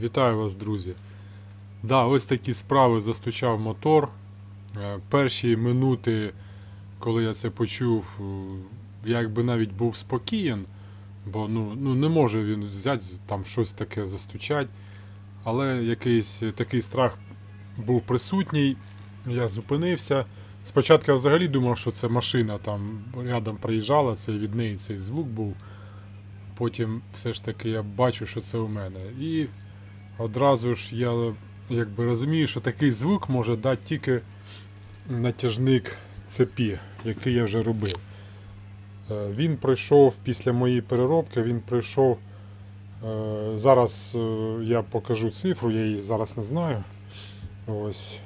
Вітаю вас, друзі. Да, ось такі справи застучав мотор. Е, Перші минути, коли я це почув, е, я якби навіть був спокієн, бо ну, ну, не може він взяти там щось таке застучать. Але якийсь такий страх був присутній. Я зупинився. Спочатку я взагалі думав, що це машина там рядом приїжджала, це від неї цей звук був. Потім все ж таки я бачу, що це у мене. І одразу ж я якби розумію, що такий звук може дати тільки натяжник цепі, який я вже робив. Е, Він пройшов після моєї переробки, він пройшов. е, Зараз е, я покажу цифру, я її зараз не знаю. Ось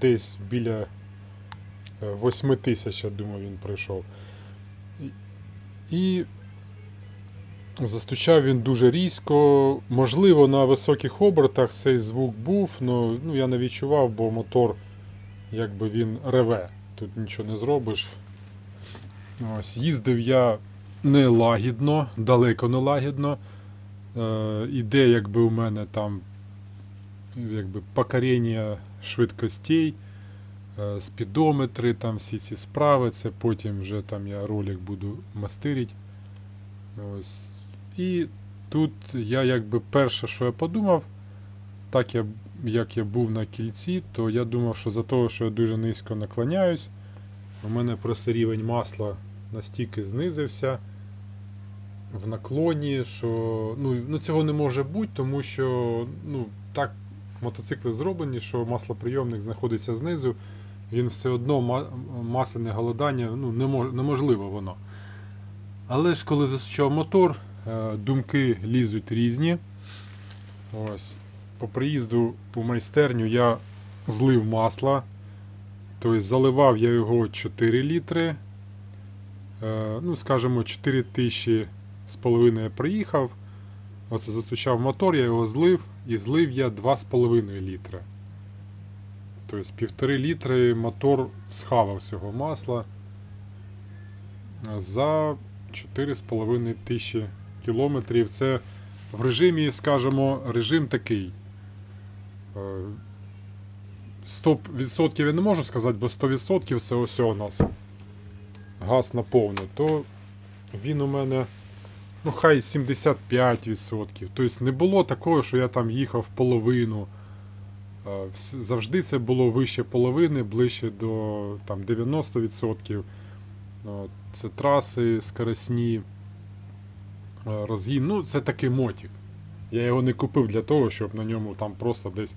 десь біля 8 тисяч, я думаю, він пройшов. І- І Застучав він дуже різко. Можливо, на високих обертах цей звук був, але ну, я не відчував, бо мотор якби він реве. Тут нічого не зробиш. Ось, їздив я не лагідно, далеко не лагідно. Е, іде, якби у мене там якби, покоріння швидкостей, е, спідометри, там всі ці справи. Це потім вже там я ролик буду мастерити. Ось. І тут я якби перше, що я подумав, так я, як я був на кільці, то я думав, що за того, що я дуже низько наклоняюсь, у мене просто рівень масла настільки знизився в наклоні, що ну, ну цього не може бути, тому що ну, так мотоцикли зроблені, що маслоприйомник знаходиться знизу, він все одно масляне голодання ну, неможливо воно. Але ж коли засучав мотор, думки лізуть різні. Ось. По приїзду у майстерню я злив масло. Тобто заливав я його 4 літри. Е, Ну, скажімо, 4 тисячі з половиною я приїхав. Оце застучав мотор, я його злив і злив я 2,5 літри. Тобто півтори літри мотор схавав цього масла за 4,5 тисячі кілометрів. Це в режимі, скажімо, режим такий. Е, 100% я не можу сказати, бо 100% це ось у нас газ на то він у мене ну хай 75%. Тобто не було такого, що я там їхав половину. Е, Завжди це було вище половини, ближче до там, 90%. Це траси скоросні, е, розгін. Ну, це такий мотик. Я його не купив для того, щоб на ньому там просто десь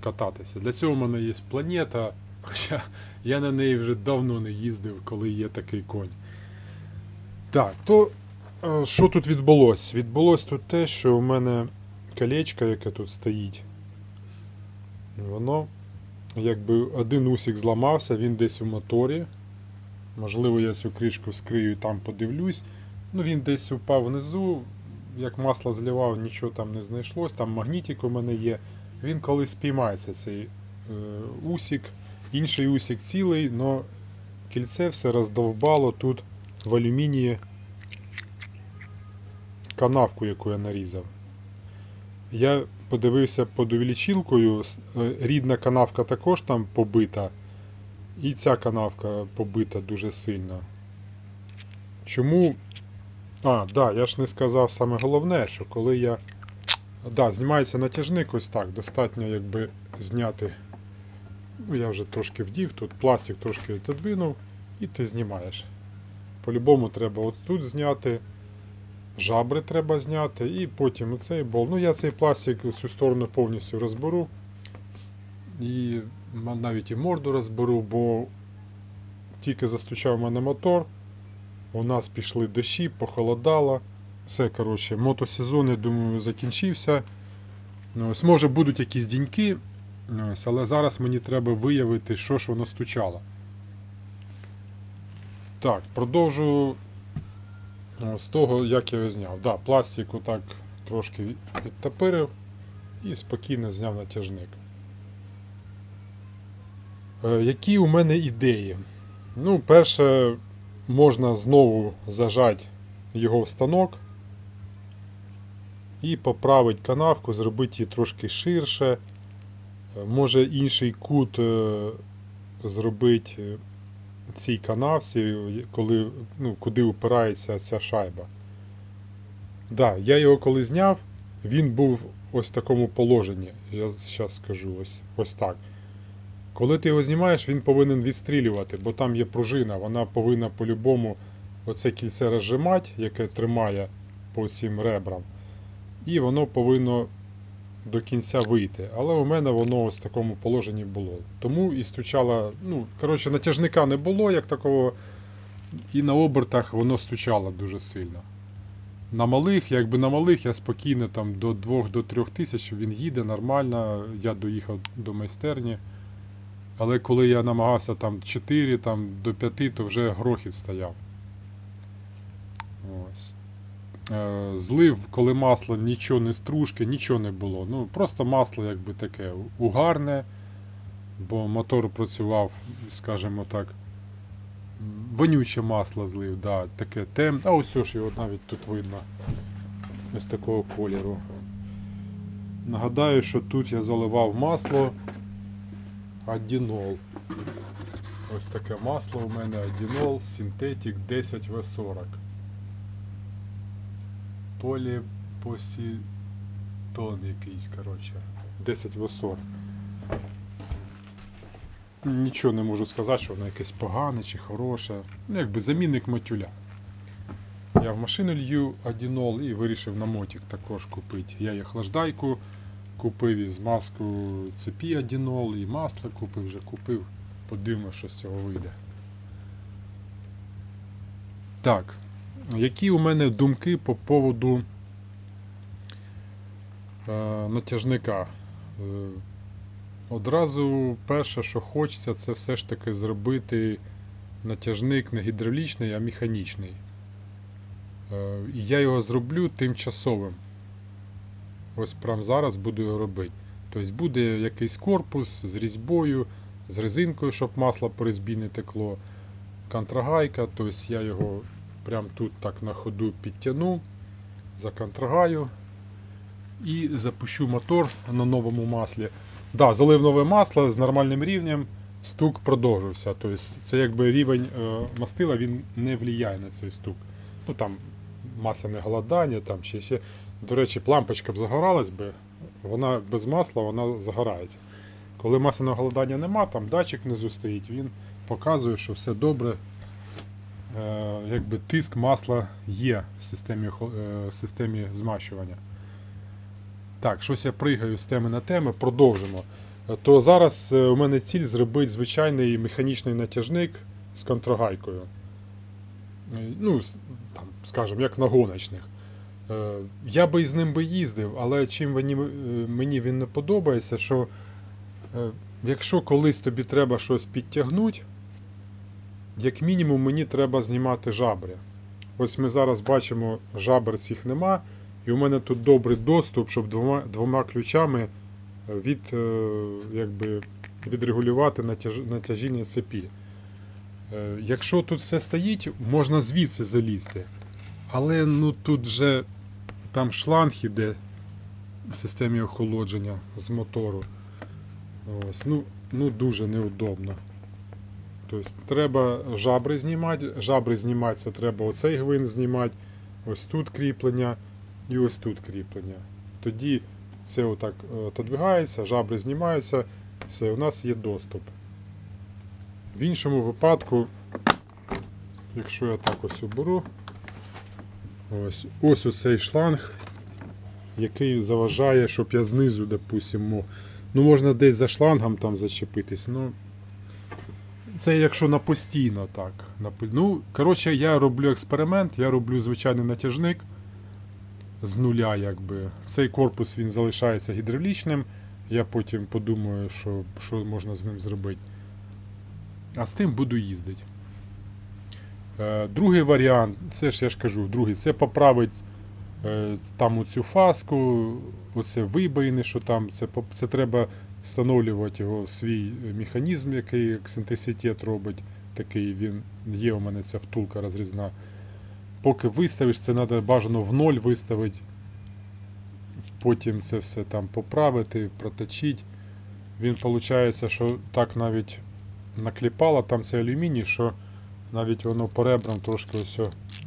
кататися. Для цього в мене є планета, хоча я на неї вже давно не їздив, коли є такий конь. Так, то е, що тут відбулося? Відбулося тут те, що у мене колечко, яке тут стоїть, воно якби один усік зламався, він десь у моторі. Можливо, я цю кришку скрию і там подивлюсь. Ну, він десь упав внизу. Як масло зливав, нічого там не знайшлось. Там магнітик у мене є. Він колись спіймається цей е, усік. Інший усік цілий, але кільце все роздовбало тут в алюмінії канавку, яку я нарізав. Я подивився під увеличілкою, е, рідна канавка також там побита. І ця канавка побита дуже сильно. Чому? А, да, я ж не сказав саме головне, що коли я. Да, знімається натяжник ось так. Достатньо якби зняти. Ну, я вже трошки вдів, тут пластик трошки відодвинув, і ти знімаєш. По-любому треба от тут зняти, жабри треба зняти, і потім оцей бол. Ну, я цей пластик цю сторону повністю розберу. І навіть і морду розберу, бо тільки застучав в мене мотор. У нас пішли дощі, похолодало. Все, коротше, мотосезон, я думаю, закінчився. Ну, Ось, може будуть якісь діньки, ось, але зараз мені треба виявити, що ж воно стучало. Так, продовжу е, з того, як я його зняв. Да, пластик отак трошки відтопирив і спокійно зняв натяжник. Е, Які у мене ідеї? Ну, перше, можна знову зажати його в станок. і поправити канавку, зробити її трошки ширше. Е, Може інший кут е, зробити е, цій канавці, коли, ну, куди упирається ця шайба. Да, я його коли зняв, він був ось в такому положенні. Я зараз скажу ось, ось так. Коли ти його знімаєш, він повинен відстрілювати, бо там є пружина, вона повинна по-любому оце кільце розжимати, яке тримає по цим ребрам. І воно повинно до кінця вийти. Але у мене воно ось в такому положенні було. Тому і стучало, ну, коротше, натяжника не було як такого, і на обертах воно стучало дуже сильно. На малих, якби на малих, я спокійно там до 2-3 тисяч він їде нормально, я доїхав до майстерні. Але коли я намагався там 4 там, до 5, то вже грохіт стояв. Ось. Е, Злив, коли масло нічого не стружки, нічого не було. Ну, просто масло якби таке угарне, бо мотор працював, скажімо так, вонюче масло злив, да, таке темне. А ось ж його навіть тут видно. Ось такого кольору. Нагадаю, що тут я заливав масло Адінол. Ось таке масло у мене Адінол Synthetic 10В40. Поліпосітон якийсь, коротше. 10В40. Нічого не можу сказати, що воно якесь погане чи хороше. Ну, якби замінник матюля. Я в машину лью Адінол і вирішив на мотик також купити. Я і охлаждайку купив і змазку цепі Адінол, і масло купив, вже купив. Подивимося, що з цього вийде. Так. Які у мене думки по поводу е, натяжника? Е, одразу перше, що хочеться, це все ж таки зробити натяжник не гідравлічний, а механічний. Е, я його зроблю тимчасовим. Ось прямо зараз буду його робити. Тобто буде якийсь корпус з різьбою, з резинкою, щоб масло по різьбі не текло, контрагайка, тобто я його прямо тут так на ходу підтягну, законтрагаю і запущу мотор на новому маслі. Да, залив нове масло з нормальним рівнем, стук продовжився. Тобто це якби рівень е, мастила він не впливає на цей стук. Ну там масляне голодання, там чи ще. До речі, лампочка б загоралась би, вона без масла вона загорається. Коли масляного голодання нема, там датчик внизу стоїть, він показує, що все добре. Е, якби тиск масла є в системі, е, в системі змащування. Так, щось я пригаю з теми на теми, продовжимо. Е, То зараз е, у мене ціль зробити звичайний механічний натяжник з контрагайкою. Е, Ну, там, скажімо, як на гоночних. Е, Я би з ним би їздив, але чим мені, е, мені він не подобається, що е, якщо колись тобі треба щось підтягнути, як мінімум мені треба знімати жабри. Ось ми зараз бачимо, жабр цих нема, і у мене тут добрий доступ, щоб двома, двома ключами від, якби, відрегулювати натяж, натяжіння цепі. Якщо тут все стоїть, можна звідси залізти. Але ну тут вже там шланг іде в системі охолодження з мотору. Ось, ну, ну дуже неудобно. Тобто треба жабри знімати. Жабри знімати треба оцей гвинт знімати, ось тут кріплення і ось тут кріплення. Тоді це отак е, отодвигається, жабри знімаються, все, у нас є доступ. В іншому випадку, якщо я так ось оберу, ось ось оцей шланг, який заважає, щоб я знизу, допустимо, ну можна десь за шлангом там зачепитись. ну це якщо на постійно так. Ну, коротше, я роблю експеримент, я роблю звичайний натяжник з нуля, якби. Цей корпус він залишається гідравлічним. Я потім подумаю, що, що можна з ним зробити. А з тим буду їздити. Е, другий варіант, це ж я ж кажу, другий, це поправити е, там оцю фаску, оце вибоїни, що там, це, це треба встановлювати його свій механізм, який ексцентриситет робить. Такий він є у мене ця втулка розрізна. Поки виставиш, це треба бажано в ноль виставити. потім це все там поправити, проточити. Він виходить, що так навіть накліпало, там це алюміній, що навіть воно по ребрам трошки ось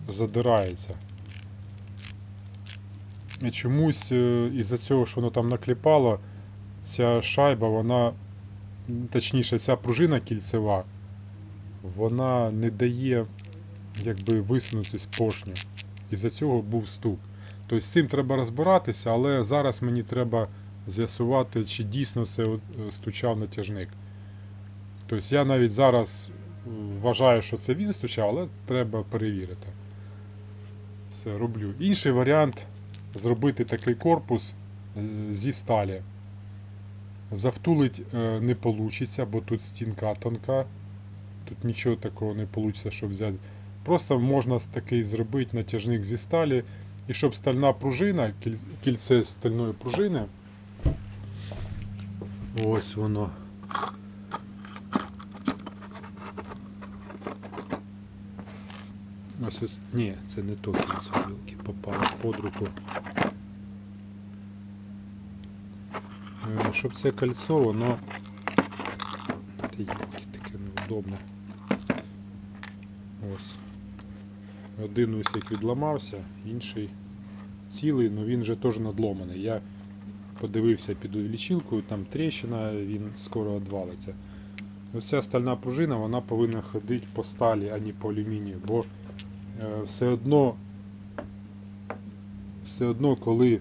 задирається. І чомусь е, із-за цього, що воно там накліпало, ця шайба, вона, точніше, ця пружина кільцева, вона не дає якби висунутись поршню. Із-за цього був стук. Тобто з цим треба розбиратися, але зараз мені треба з'ясувати, чи дійсно це е, стучав натяжник. Тобто я навіть зараз вважаю, що це він стучав, але треба перевірити. Все, роблю. Інший варіант зробити такий корпус е, зі сталі. Завтулить е, не вийде, бо тут стінка тонка. Тут нічого такого не вийде, щоб взяти. Просто можна такий зробити натяжник зі сталі. І щоб стальна пружина, кільце стальної пружини. Ось воно. Ось. Ні, це не то кільце білки попало під руку. Е, Щоб це кольцо, воно. Йолки, таке неудобне. Ось. Один усик відламався, інший цілий, але він вже теж надломаний. Я подивився під увеличилкою, там тріщина, він скоро відвалиться. Ця стальна пружина вона повинна ходити по сталі, а не по алюмінію, бо все одно, все одно, коли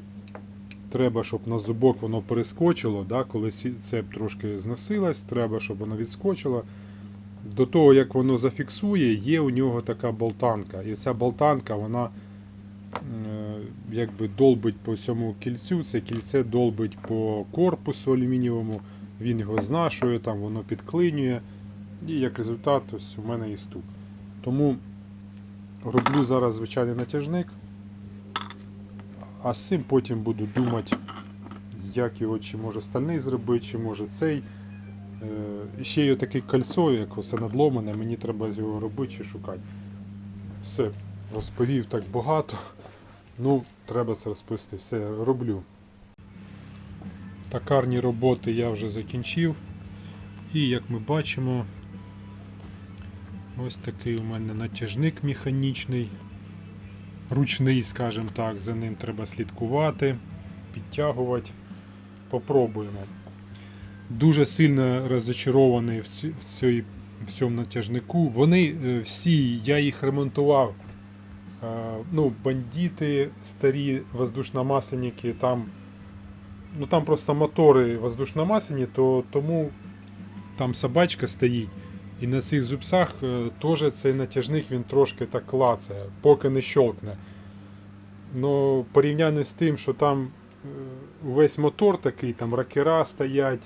треба, щоб на зубок воно перескочило, да, коли цеп трошки зносилась, треба, щоб воно відскочило. До того, як воно зафіксує, є у нього така болтанка. І ця болтанка, вона е, якби долбить по цьому кільцю, це кільце долбить по корпусу алюмінієвому, він його знашує, там воно підклинює. І як результат, ось у мене і стук. Тому роблю зараз звичайний натяжник, а з цим потім буду думати, як його, чи може стальний зробити, чи може цей. Е, і ще є таке кольцо, як оце надломане, мені треба його робити чи шукати. Все, розповів так багато. Ну, треба це розповісти. Все, роблю. Токарні роботи я вже закінчив. І як ми бачимо, ось такий у мене натяжник механічний. Ручний, скажімо так, за ним треба слідкувати, підтягувати. Попробуємо дуже сильно розочарований в, цій, в цьому натяжнику. Вони е, всі, я їх ремонтував. Е, ну, бандити, старі воздушномасляники, там, ну, там просто мотори воздушномасляні, то тому там собачка стоїть. І на цих зубцях е, теж цей натяжник він трошки так клацає, поки не щелкне. Ну, порівняно з тим, що там е, весь мотор такий, там ракера стоять,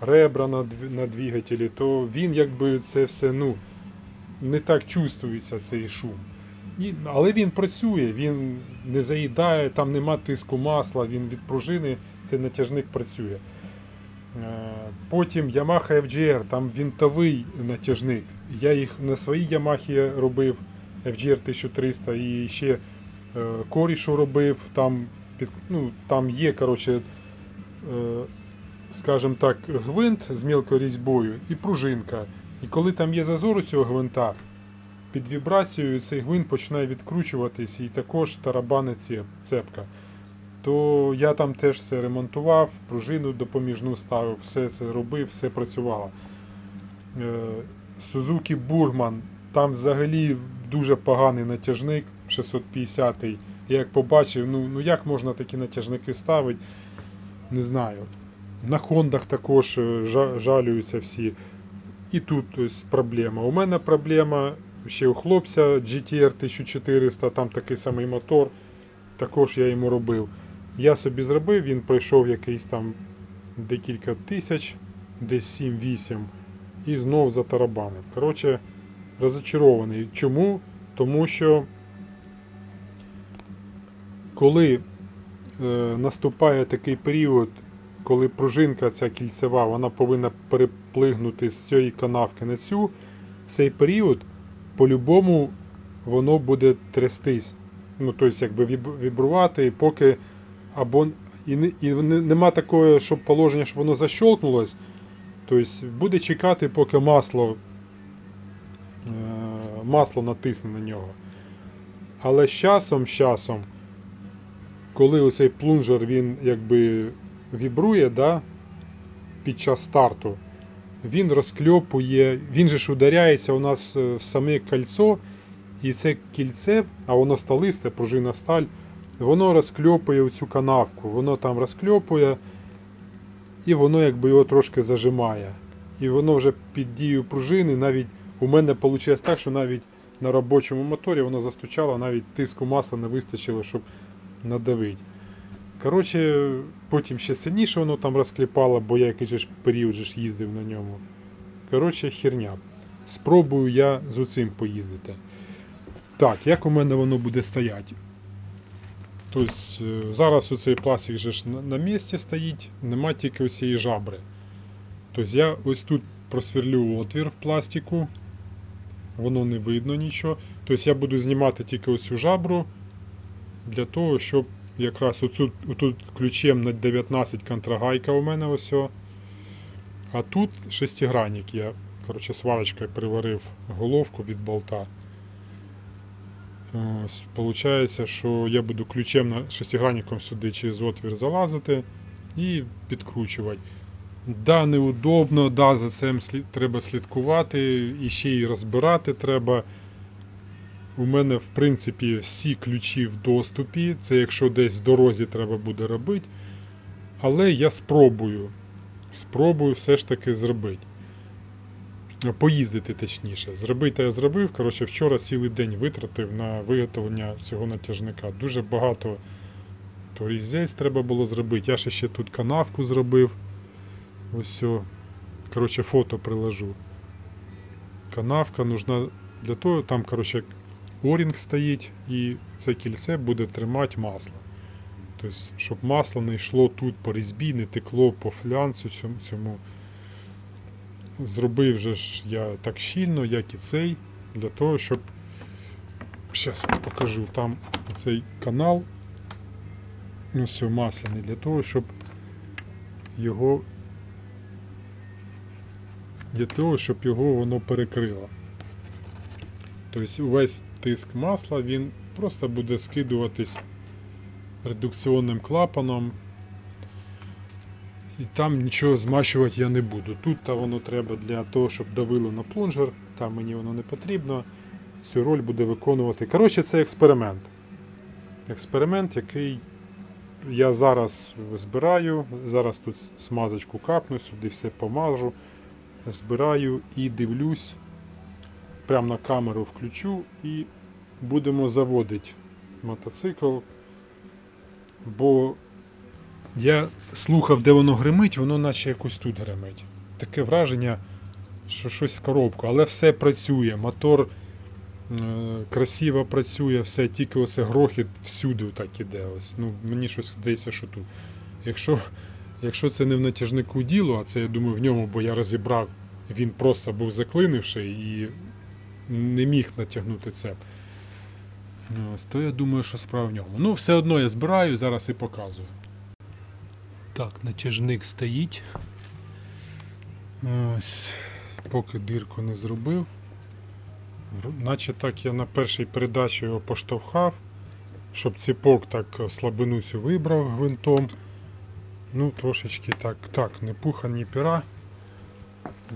ребра на, на двигателі, то він якби це все ну, не так чувствується цей шум. І, але він працює, він не заїдає, там нема тиску масла, він від пружини, цей натяжник працює. Е, Потім Yamaha FGR, там вінтовий натяжник. Я їх на своїй Yamaha робив FGR 1300 і ще е, корішу робив. Там, під, ну, там є, коротше, е, скажімо так, гвинт з мілкою різьбою і пружинка. І коли там є зазор у цього гвинта, під вібрацією цей гвинт починає відкручуватись і також тарабанить цепка. То я там теж все ремонтував, пружину допоміжну ставив, все це робив, все працювало. Е, Suzuki Burman, там взагалі дуже поганий натяжник 650 Я як побачив, ну, ну як можна такі натяжники ставити, не знаю. На Хондах також е, жалюються всі. І тут ось проблема. У мене проблема ще у хлопця GTR 1400, там такий самий мотор. Також я йому робив. Я собі зробив, він пройшов якийсь там декілька тисяч, десь 7-8, і знов затарабанив. Коротше, розочарований. Чому? Тому що коли е, наступає такий період, коли пружинка ця кільцева, вона повинна переплигнути з цієї канавки на цю, в цей період по-любому воно буде трястись. Ну, тобто, якби вібрувати, поки або і, не- і не- нема такого, щоб положення, щоб воно защолкнулось. Тобто буде чекати, поки масло, е, масло натисне на нього. Але з часом, з часом, коли оцей плунжер він якби вібрує, да, під час старту, він розкльопує, він же ж ударяється у нас е, в саме кольцо, і це кільце, а воно сталисте, пружина сталь, воно розкльопує цю канавку, воно там розкльопує, і воно якби його трошки зажимає. І воно вже під дією пружини, навіть у мене вийшло так, що навіть на робочому моторі воно застучало, навіть тиску масла не вистачило, щоб надавити. Коротше, потім ще сильніше воно там розкліпало, бо я якийсь період ж їздив на ньому. Коротше, херня. Спробую я з оцим поїздити. Так, як у мене воно буде стояти? Тобто, е, зараз оцей пластик же ж на, місці стоїть, нема тільки оцієї жабри. Тобто я ось тут просверлю отвір в пластику, воно не видно нічого. Тобто я буду знімати тільки оцю жабру для того, щоб якраз отут, отут ключем на 19 контрагайка у мене ось. А тут шестигранник. Я коротше, сварочкою приварив головку від болта. Ось, Получається, що я буду ключем на шестигранником сюди через отвір залазити і підкручувати. Да, неудобно, да, за цим слід, треба слідкувати, і ще й розбирати треба. У мене, в принципі, всі ключі в доступі. Це якщо десь в дорозі треба буде робити. Але я спробую. Спробую все ж таки зробити. Поїздити точніше. Зробити я зробив. Коротше, вчора цілий день витратив на виготовлення цього натяжника. Дуже багато то треба було зробити. Я ще, ще тут канавку зробив. Ось. Коротше, фото приложу. Канавка нужна для того, там, коротше, орінг стоїть і це кільце буде тримати масло. Тобто, щоб масло не йшло тут по різьбі, не текло по флянцю цьому. Зробив же ж я так щільно, як і цей, для того, щоб. Зараз покажу там цей канал. Ось масляний, для того, щоб його. Для того, щоб його воно перекрило. Тобто увесь тиск масла він просто буде скидуватись редукціонним клапаном. І там нічого змащувати я не буду. Тут та воно треба для того, щоб давило на плунжер, там мені воно не потрібно. Цю роль буде виконувати. Коротше, це експеримент. Експеримент, який я зараз збираю. Зараз тут смазочку капну, сюди все помажу, збираю і дивлюсь. Прямо на камеру включу і будемо заводити мотоцикл. Бо я слухав, де воно гримить, воно наче якось тут гримить. Таке враження, що щось в коробку, але все працює. Мотор е, красиво працює, все, тільки оце грохіт всюди так іде. Ось. Ну, мені щось здається, що тут. Якщо, якщо це не в натяжнику діло, а це я думаю в ньому, бо я розібрав, він просто був заклинивший і не міг натягнути цеп. Ось, то я думаю, що справа в ньому. Ну, все одно я збираю, зараз і показую. Так, натяжник стоїть. Ось, поки дирку не зробив. Наче так я на першій передачі його поштовхав, щоб ціпок так слабину цю вибрав гвинтом. Ну, трошечки так, так, не пуха, ні пера.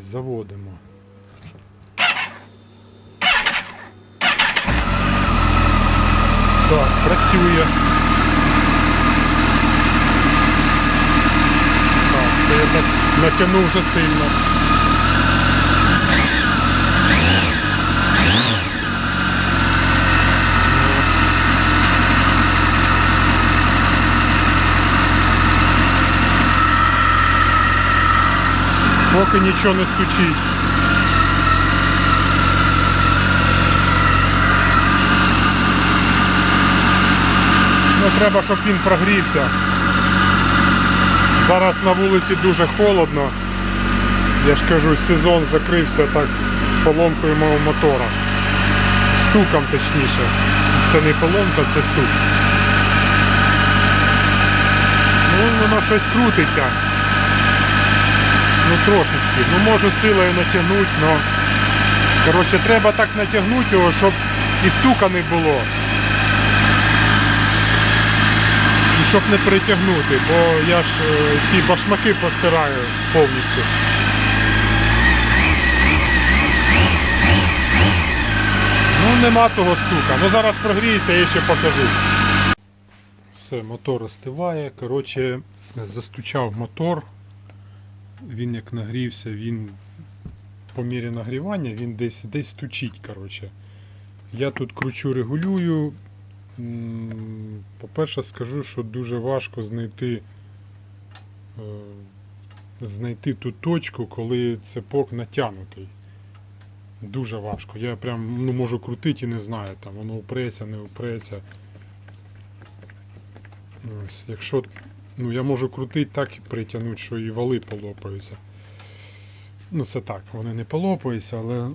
Заводимо. Так, працює. Це я так натягнув вже сильно. Поки нічого не стучить. Ну, треба, щоб він прогрівся. Зараз на вулиці дуже холодно. Я ж кажу, сезон закрився так поломкою мого мотора. Стуком точніше. Це не поломка, це стук. Ну, воно щось крутиться. Ну трошечки. Ну можу силою натягнути, але. Коротше, треба так натягнути його, щоб і стука не було. І щоб не притягнути, бо я ж е, ці башмаки постираю повністю. Ну нема того стука. Ну зараз прогріється, я ще покажу. Все, мотор остиває. Коротше, застучав мотор. Він як нагрівся, він по мірі нагрівання він десь десь стучить. Коротше. Я тут кручу, регулюю. По-перше, скажу, що дуже важко знайти, е, знайти ту точку, коли цепок натягнутий. Дуже важко. Я прям ну, можу крутити і не знаю, там воно упреться, не упреться. Ось, якщо ну, я можу крутити так і притягнути, що і вали полопаються. Ну, це так, вони не полопаються, але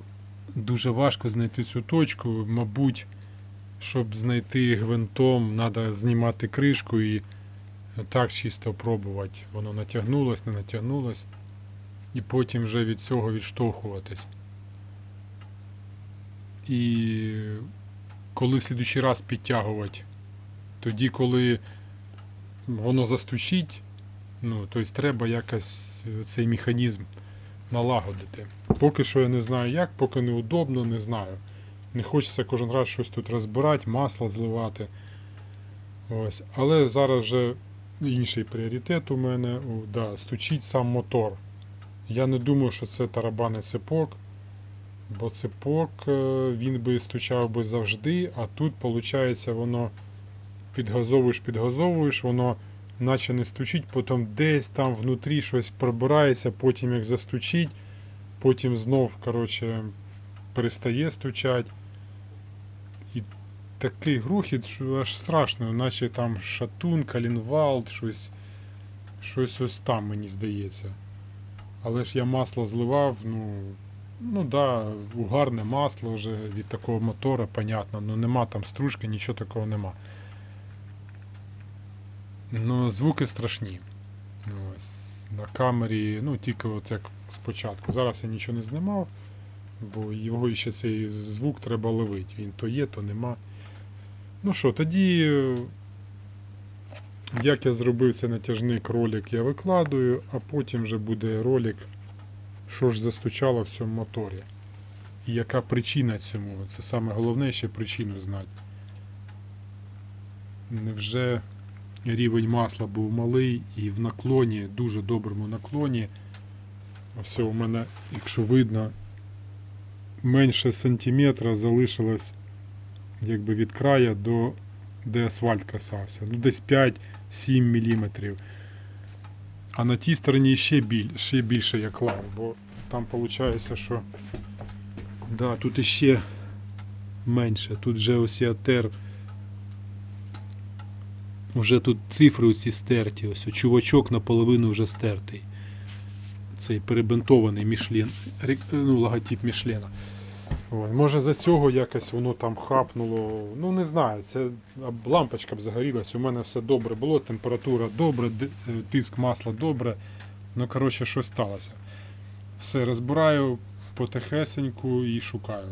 дуже важко знайти цю точку. Мабуть, щоб знайти гвинтом, треба знімати кришку і так чисто пробувати. Воно натягнулось, не натягнулось. І потім вже від цього відштовхуватись. І коли в слідуючий раз підтягувати, тоді, коли воно застучить, ну, тобто треба якось е, цей механізм налагодити. Поки що я не знаю як, поки неудобно, не знаю. Не хочеться кожен раз щось тут розбирати, масло зливати. Ось. Але зараз вже інший пріоритет у мене. Да, стучить сам мотор. Я не думаю, що це тарабанний цепок. Бо цепок е, він би стучав би завжди, а тут, виходить, воно підгазовуєш, підгазовуєш, воно наче не стучить, потім десь там внутрі щось пробирається, потім як застучить, потім знов коротше, перестає стучати. І такий грохіт, що аж страшно, наче там шатун, калінвалд, щось, щось ось там, мені здається. Але ж я масло зливав, ну. Ну да, угарне масло вже від такого мотора, понятно, ну нема там стружки, нічого такого нема. Ну, звуки страшні. Ось. На камері, ну тільки от як спочатку. Зараз я нічого не знімав, бо його ще цей звук треба ловити. Він то є, то нема. Ну що, тоді, е, як я зробив цей натяжник ролик, я викладую, а потім вже буде ролик що ж застучало в цьому моторі. І яка причина цьому? Це саме головне ще причину знати. Невже рівень масла був малий і в наклоні, дуже доброму наклоні. Все у мене, якщо видно, менше сантиметра залишилось якби від края до де асфальт касався. Ну, десь 5-7 мм. А на тій стороні ще, біль, ще більше я клав, бо там виходить, що да, тут іще менше. Тут вже ось я тер. Уже тут цифри усі стерті. Ось чувачок наполовину вже стертий. Цей перебинтований Мішлін, ну, логотип Мішлена. Ой, може за цього якось воно там хапнуло. Ну не знаю, це лампочка б загорілась. У мене все добре було, температура добре, е, тиск масла добре. Ну, коротше, щось сталося. Все розбираю потихесеньку і шукаю.